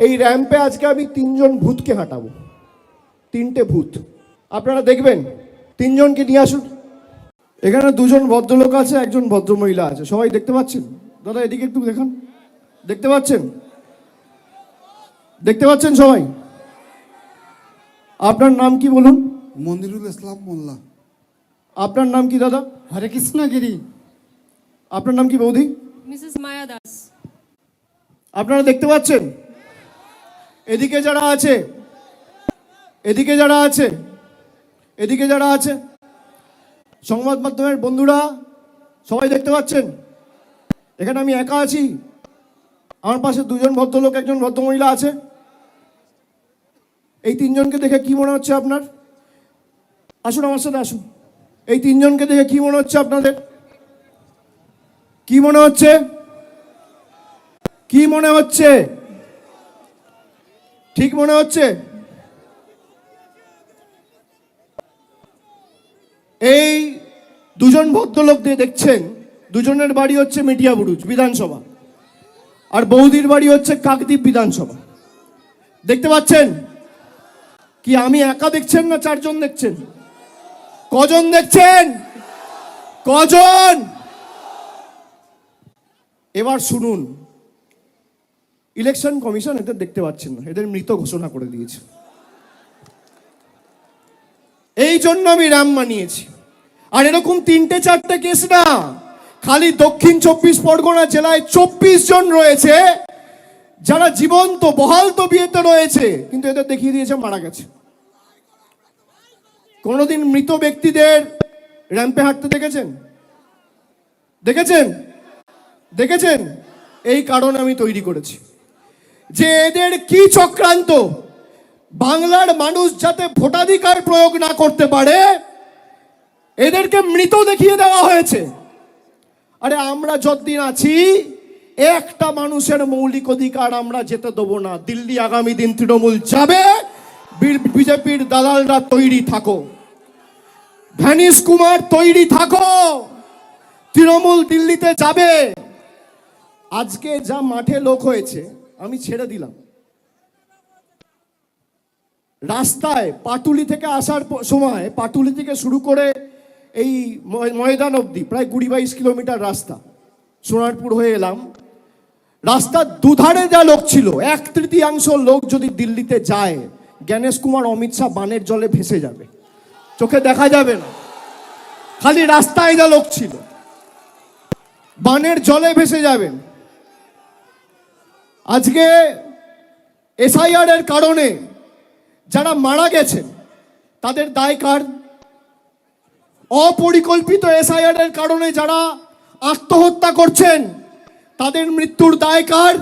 এই র্যাম্পে আজকে আমি তিনজন ভূতকে হাঁটাবো। তিনটে ভূত। আপনারা দেখবেন তিনজনকে নিয়ে আসুন। এখানে দুজন ভদ্রলোক আছে একজন ভদ্রমহিলা আছে। সবাই দেখতে পাচ্ছেন? দাদা এদিকে একটু দেখান। দেখতে পাচ্ছেন? দেখতে পাচ্ছেন সবাই? আপনার নাম কি বলুন? মন্দিরুল ইসলাম মোল্লা। আপনার নাম কি দাদা? হরে কৃষ্ণগিরি আপনার নাম কি বৌদি? মিসেস মায়া দাস। আপনারা দেখতে পাচ্ছেন? এদিকে যারা আছে, এদিকে যারা আছে, এদিকে যারা আছে, সংবাদ মাধ্যমের বন্ধুরা, সবাই দেখতে পাচ্ছেন? এখানে আমি একা আছি। আমার পাশে দুজন ভদ্রলোক, একজন ভদ্রমহিলা আছে। এই তিনজনকে দেখে কি মনে হচ্ছে আপনার? আসুন আমার সাথে আসুন। এই তিনজনকে দেখে কি মনে হচ্ছে আপনাদের? কি মনে হচ্ছে? কি মনে হচ্ছে? ঠিক মনে হচ্ছে? এই দুজন ভদ্রলোক দিয়ে দেখছেন, দুজনের বাড়ি হচ্ছে মিটিয়া বুরুজ বিধানসভা, আর বৌদির বাড়ি হচ্ছে কাকদ্বীপ বিধানসভা। দেখতে পাচ্ছেন? কি আমি একা দেখছেন না চারজন দেখছেন? কজন দেখছেন? কজন? এবার শুনুন। ইলেকশন কমিশন এদের দেখতে পাচ্ছেন না, এদের মৃত ঘোষণা করে দিয়েছে। এই জন্য আমি রাম মানিয়েছি। আর এরকম তিনটে চারটে কেস না, খালি দক্ষিণ চব্বিশ পরগনা জেলায় চব্বিশ জন রয়েছে, যারা জীবন্ত, বহাল তো বিয়েতে রয়েছে, কিন্তু এদের দেখিয়ে দিয়েছে মারা গেছে। কোনোদিন মৃত ব্যক্তিদের র্যাম্পে হাঁটতে দেখেছেন? দেখেছেন? দেখেছেন? এই কারণ আমি তৈরি করেছি। যে এদের কি চক্রান্ত? বাংলার মানুষ যাতে ভোটাধিকার প্রয়োগ না করতে পারে, এদেরকে মৃত দেখিয়ে দেওয়া হয়েছে। আরে আমরা যতদিন আছি, একটা মানুষের মৌলিক অধিকার আমরা যেতে দেবো না। দিল্লি আগামী দিন তৃণমূল যাবে বিজেপির দালালরা তৈরি থাকো। ভ্যানিস কুমার তৈরি থাকো। তৃণমূল দিল্লিতে যাবে। আজকে যা মাঠে লোক হয়েছে আমি ছেড়ে দিলাম। রাস্তায় পাটুলি থেকে আসার সময়, পাটুলি থেকে শুরু করে এই ময়- ময়দান অবধি, প্রায় কুড়ি বাইশ কিলোমিটার রাস্তা। সোনারপুর হয়ে এলাম। রাস্তার দুধারে যা লোক ছিল, এক তৃতীয়াংশ লোক যদি দিল্লিতে যায়, জ্ঞানেশ কুমার, অমিত শাহ বানের জলে ভেসে যাবে। চোখে দেখা যাবে না। খালি রাস্তায় যা লোক ছিল, বানের জলে ভেসে যাবেন। আজকে এসআইআর এর কারণে যারা মারা গেছেন, তাদের দায় কার? অপরিকল্পিত এসআইআর এর কারণে যারা আত্মহত্যা করছেন, তাদের মৃত্যুর দায় কার?